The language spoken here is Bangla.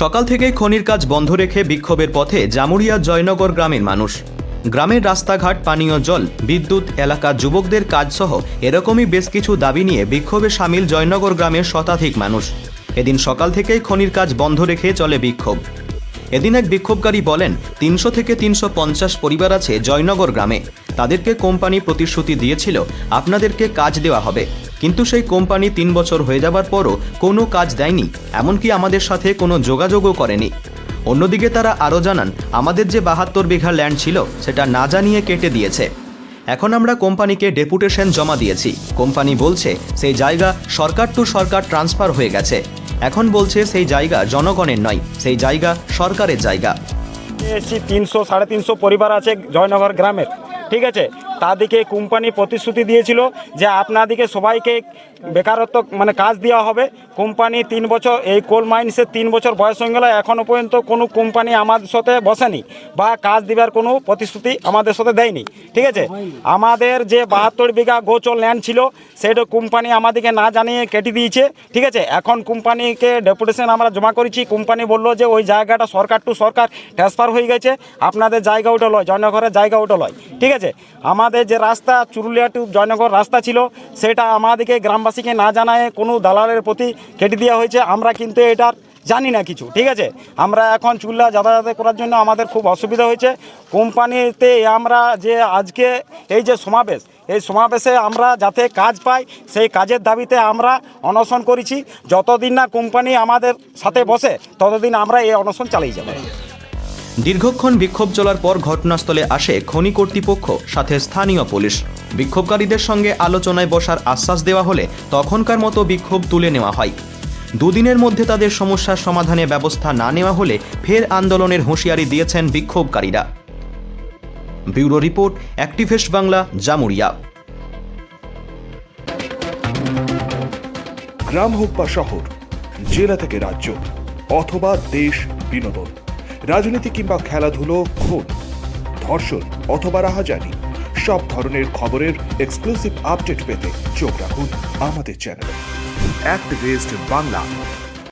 সকাল থেকেই খনির কাজ বন্ধ রেখে বিক্ষোভের পথে জামুরিয়া জয়নগর গ্রামের মানুষ। গ্রামের রাস্তাঘাট, পানীয় জল, বিদ্যুৎ, এলাকা, যুবকদের কাজসহ এরকমই বেশ কিছু দাবি নিয়ে বিক্ষোভে সামিল জয়নগর গ্রামের শতাধিক মানুষ। এদিন সকাল থেকেই খনির কাজ বন্ধ রেখে চলে বিক্ষোভ। এদিন এক বিক্ষোভকারী বলেন, তিনশো থেকে তিনশো পঞ্চাশ পরিবার আছে জয়নগর গ্রামে। তাদেরকে কোম্পানি প্রতিশ্রুতি দিয়েছিল, আপনাদেরকে কাজ দেওয়া হবে। কিন্তু সেই কোম্পানি তিন বছর হয়ে যাবার পরও কোনো কাজ দেয়নি, এমনকি আমাদের সাথে কোনো যোগাযোগও করেনি। অন্যদিকে তারা আরও জানান, আমাদের যে বাহাত্তর বিঘা ল্যান্ড ছিল, সেটা না জানিয়ে কেটে দিয়েছে। এখন আমরা কোম্পানিকে ডেপুটেশন জমা দিয়েছি। কোম্পানি বলছে, সেই জায়গা সরকার টু সরকার ট্রান্সফার হয়ে গেছে। এখন বলছে, সেই জায়গা জনগণের নয়, সেই জায়গা সরকারের জায়গা। তিনশো, সাড়ে তিনশো পরিবার আছে জয়নগর গ্রামের। ঠিক আছে? তাদেরকে কোম্পানি প্রতিশ্রুতি দিয়েছিল যে আপনাদেরকে সবাইকে বেকারত্ব মানে কাজ দেওয়া হবে। কোম্পানি তিন বছর, এই কোল মাইন্সের তিন বছর বয়স হয়ে গেল এখনও পর্যন্ত কোনো কোম্পানি আমাদের সাথে বসেনি বা কাজ দেওয়ার কোনো প্রতিশ্রুতি আমাদের সাথে দেয়নি। ঠিক আছে? আমাদের যে বাহাত্তর বিঘা গোচর ল্যান্ড ছিল, সেটা কোম্পানি আমাদেরকে না জানিয়ে কেটে দিয়েছে। ঠিক আছে? এখন কোম্পানিকে ডেপুটেশন আমরা জমা করেছি। কোম্পানি বলল যে ওই জায়গাটা সরকার টু সরকার ট্রান্সফার হয়ে গেছে। আপনাদের জায়গা ওটা লয়, জয়নগরের জায়গা ওটা লয়। ঠিক আছে? আমাদের যে রাস্তা চুরুলিয়া টু জয়নগর রাস্তা ছিল, সেটা আমাদেরকে গ্রামবাসীকে না জানায় কোনো দালালের প্রতি কেটে দেওয়া হয়েছে। আমরা কিন্তু এটার জানি না কিছু, ঠিক আছে? আমরা এখন চুল্লা যাতায়াত করার জন্য আমাদের খুব অসুবিধা হয়েছে। কোম্পানিতে আমরা যে আজকে এই যে সমাবেশ, এই সমাবেশে আমরা যাতে কাজ পাই, সেই কাজের দাবিতে আমরা অনশন করেছি। যতদিন না কোম্পানি আমাদের সাথে বসে, ততদিন আমরা এই অনশন চালিয়ে যাব। দীর্ঘক্ষণ বিক্ষোভ চলার পর ঘটনাস্থলে আসে খনি কর্তৃপক্ষ, সাথে স্থানীয় পুলিশ। বিক্ষোভকারীদের সঙ্গে আলোচনায় বসার আশ্বাস দেওয়া হলে তখনকার মতো বিক্ষোভ তুলে নেওয়া হয়। দুদিনের মধ্যে তাদের সমস্যার সমাধানে ব্যবস্থা না নেওয়া হলে ফের আন্দোলনের হুঁশিয়ারি দিয়েছেন বিক্ষোভকারীরা। Bureau report, activist Bangla, Jamuria. গ্রাম হোক বা শহর, জেলা থেকে রাজ্য, অথবা দেশ, বিনোদন। রাজনীতি কিংবা খেলাধুলো, খুন, ধর্ষণ অথবা রাহাজানি, সব ধরনের খবরের এক্সক্লুসিভ আপডেট পেতে চোখ রাখুন আমাদের চ্যানেলে অ্যাক্টিভিস্ট বাংলা